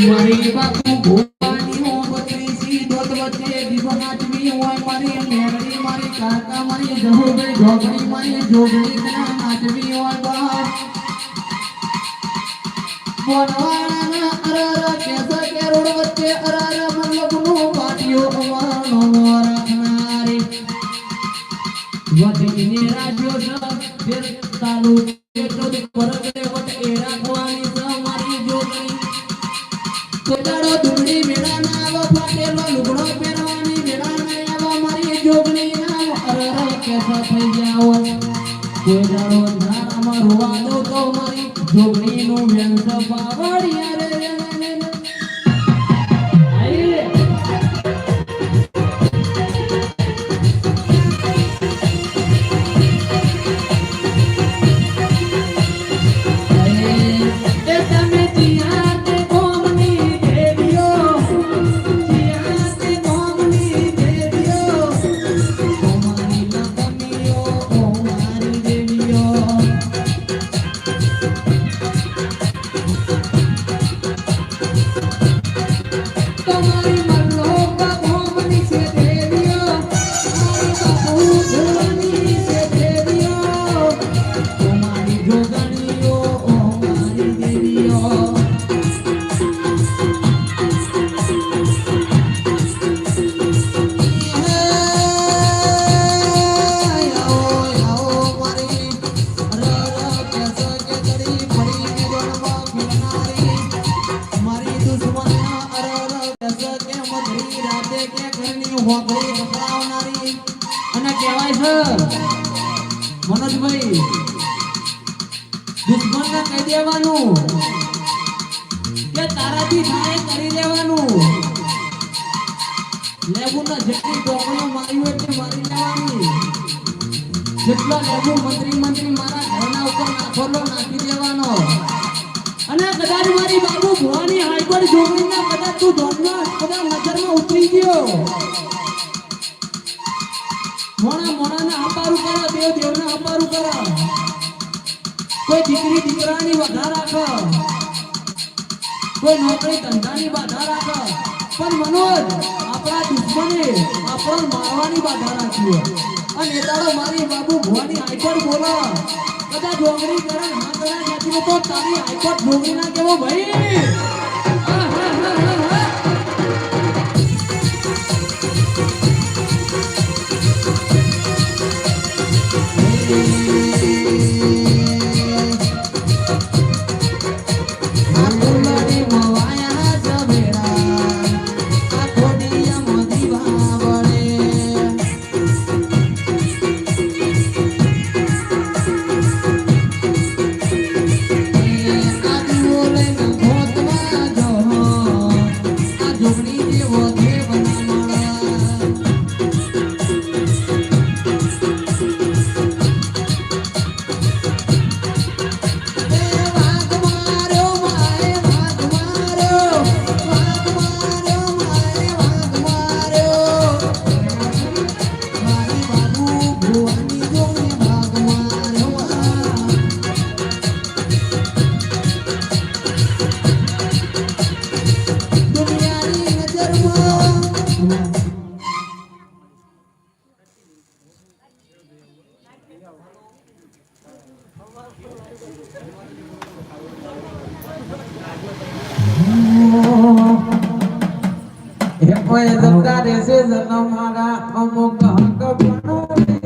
મારી બાપુ ભોવાની હું બકરી સી દોત વચ્ચે વિભાટવી હોય મારી મેરડી મારી કાકા મારી જહોગઈ ઢોગડી મારી જોગડી ના નાચવી હોય બા બોલવા ઢોકળીનું વ્યંગ પાવડિયા રે મોણા મોણાને હંપારું કરો દેવ દેવને હંપારું કરો. કોઈ દીકરી દીકરાની વધાર રાખો. કોઈ નોકરી ધંધાની બાધા રાખો. પણ મનોજ, આપણા દુશ્મને આપણ મારવાની બાધા રાખીએ અને તારો મારી બાબુ ભવાની હાઈકોર્ટ બોલો. કદાચ ડોંગરી કરે હા કરે નથી તો તારી હાઈકોર્ટ ડોંગરી ના કેવો ભાઈ? Oh, yeah, that is a no matter how much I'm going to.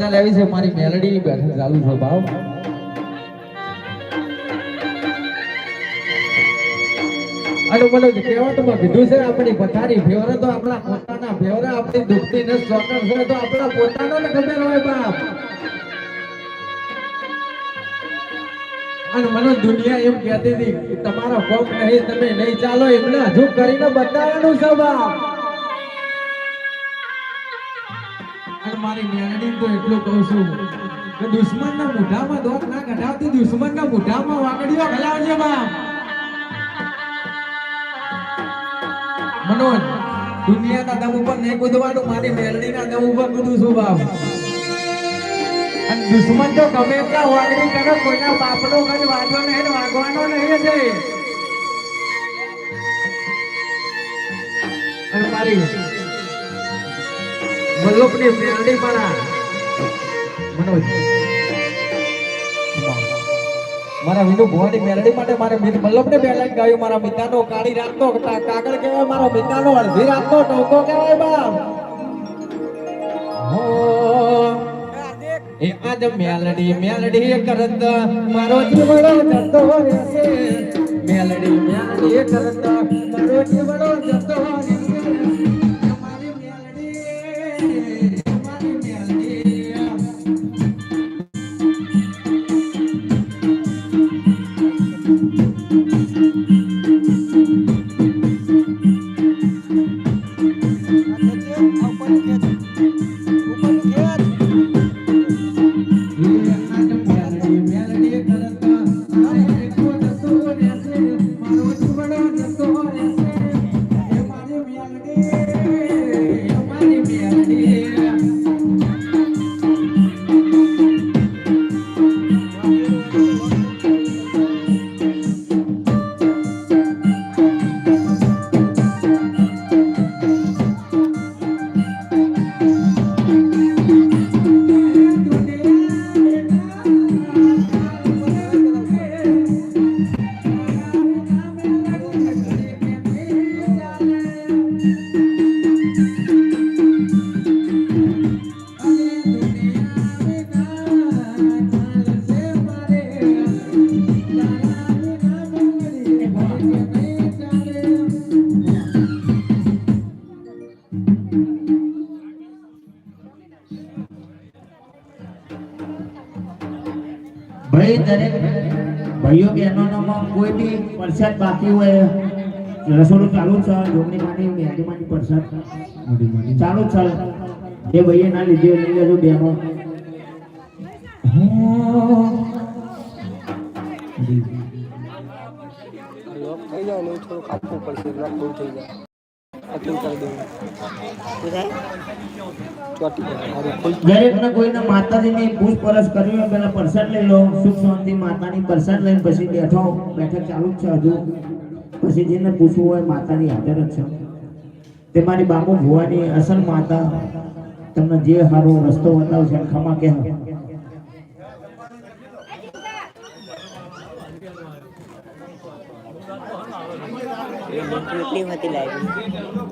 પછી લેવી છે, મારી મેલડી બેઠક ચાલુ છે ભાવ અને મને કહેવતમાં કીધું છે, આપણી પથારી ફેવરે તો આપણા પોતાના ફેવરે આપણી દુખતી ને ચોકર છે તો આપણા પોતાના ને ખબર હોય બાપ. અને મને દુનિયા એમ કહેતી હતી તમારા પગ નહીં, તમે નહીં ચાલો, એમને હજુ કરીને બતાવવાનું છે, બાપ. મારી મેલડી તો એટલું કહું છું કે દુશ્મનના મોઢામાં દોત ના કઢાવતી દુશ્મનના મોઢામાં વાકડીઓ ખલાવજે બાપ. મનોજ, દુનિયાના દમ ઉપર નહીં કૂદવાનું, મારી મેલડીના દમ ઉપર કૂદું છું બાપ. દુશ્મન તો ગમે એટલા વાગણી કરે, કોઈના બાપનો કઈ વાગવાનો નહીં વાગવાનો નહીં છે મારી મલ્લોપની મેલડી મારા મનોજ મારા વિનુ ભુવાની મેલડી માટે મારે મિત- મલ્લોપને બેલાઈન ગાયું. મારા મિતાનો કાળી રાતનો કાગળ કહેવાય, મારો મિતાનો અડધી રાતનો ટોકો કહેવાય બાપ. એ આજ મેલડી મેલડી કરત, મારો જીવડો જતો રહેશે. મેલડી મેલડી કરત, મારો જીવડો જતો રહેશે. ભાઈઓ બહેનોમાં કોઈ બી પ્રસાદ બાકી હોય? રસોડું ચાલુ જ છે જોગણી માંડી મહેંદી માંડી પ્રસાદ ચાલુ જ છે એ ભાઈએ ના લીધે લઈ લેજો બહેનો થઈ જાય ને થોડું કાપવું પડશે થઈ જાય. કટિંગ કરી દેવું શું થાય ચોટી જાય હારું ખુલ દરેક ને કોઈને માતાજીની પૂછપરછ કરવી હોય પ્રસાદ લઈ લો, સુખ શાંતિ, માતાની પ્રસાદ લઈને પછી બેઠો. બેઠક ચાલુ જ છે હજુ. પછી જેને પૂછવું હોય માતાની હાજર જ છે. તે મારી બાપુ ભુવાની અસલ માતા. તમને જે સારો રસ્તો બતાવશે ખમા એટલી હતી લાવી